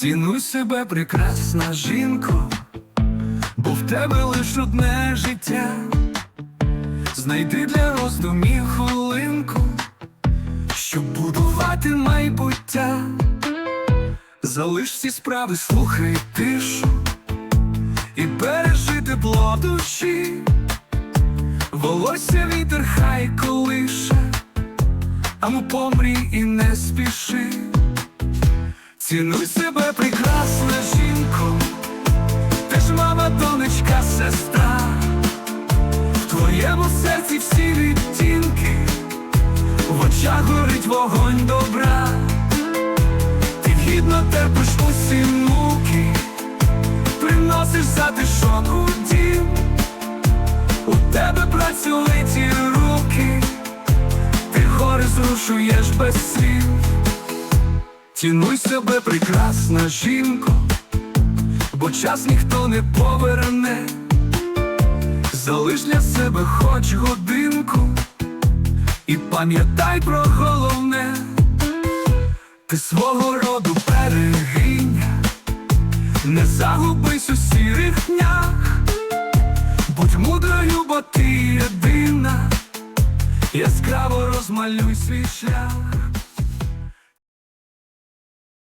Цінуй себе, прекрасна жінко, бо в тебе лиш одне життя. Знайди для роздумів хвилинку, щоб будувати майбуття. Залиш всі справи, слухай тишу і бережи тепло душі, волосся вітер хай колише, а му помрій і не спіши. Цінуй горить вогонь добра, ти гідно терпиш усі муки, приносиш затишок у дім, у тебе працьовиті руки, ти гори зрушуєш без слів. Цінуй себе, прекрасна жінко, бо час ніхто не поверне, залиш для себе хоч годинку, і пам'ятай про головне, ти свого роду перегинь, не загубись у сірих днях, будь мудрою, бо ти єдина, яскраво розмалюй свій шлях.